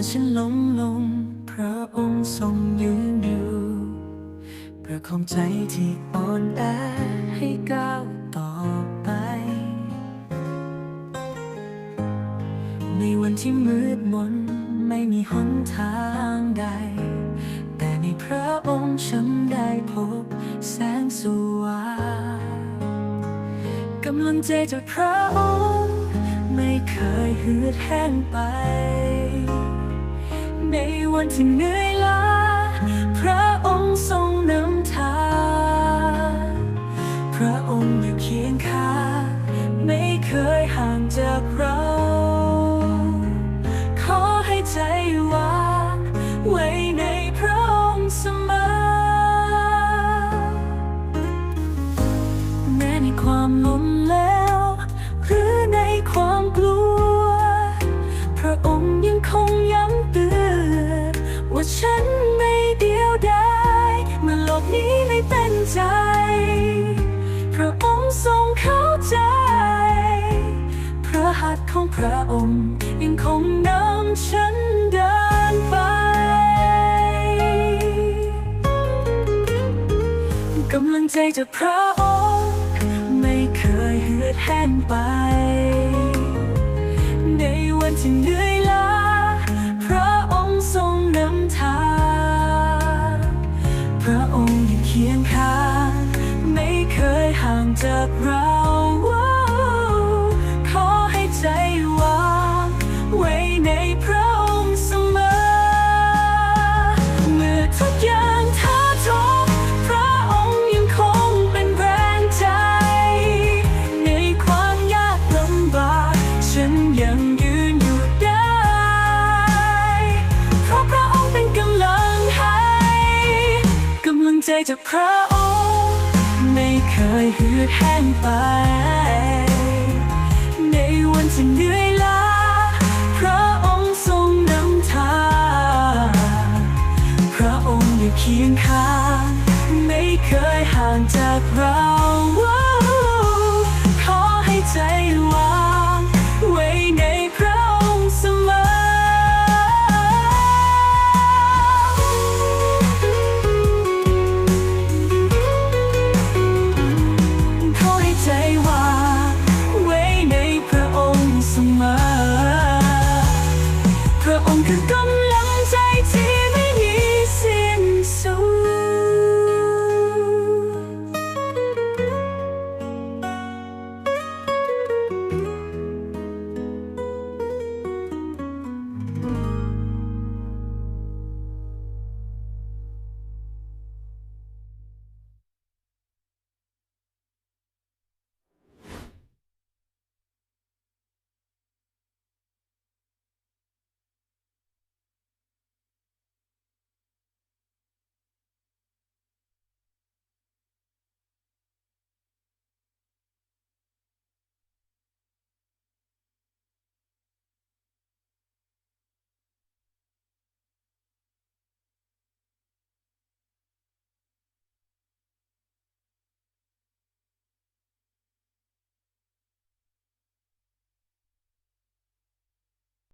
อฉันล้มลง พระองค์ทรงยืนอยู่ประคองใจที่อ่อนแอให้ก้าวต่อไป ในวันที่มืดมนไม่มีหนทางใด แต่ในพระองค์ฉันได้พบแสงสว่างกำลังใจจากพระองค์ ไม่เคยหืดแห้งไป วนที่เหนื่อยล้าพระองค์ทรงนำทางพระองค์อยู่เคียงข้างไม่เคยห่างจากเรา ขอให้ใจวางไว้ในพระองค์เสมอแม้ในความล้มเหลวหรือในความกลัว ของพระองค์ ยังคงนำฉันเดินไป กำลังใจจากพระองค์ ไม่เคยเหือดแห้งไป ในวันที่เหนื่อยล้าพระองค์ทรงนำทางพระองค์อยู่เคียงข้าง ไม่เคยห่างจากเรา พระองค์เสมอ เมื่อทุกอย่างท้าทบพระองค์ยังคงเป็นแรงใจ ในความยากลำบากฉันยังยืนอยู่ได้ เพราะพระองค์เป็นกำลังให้กำลังใจจากพระองค์ ไม่เคยหืดแห้งไป เคียงข้าง ไม่เคยห่างจากเราขอให้ใจวางไว้ในพระองค์เสมอ ขอให้ใจวางไว้ในพระองค์เสมอ พระองค์คือกำ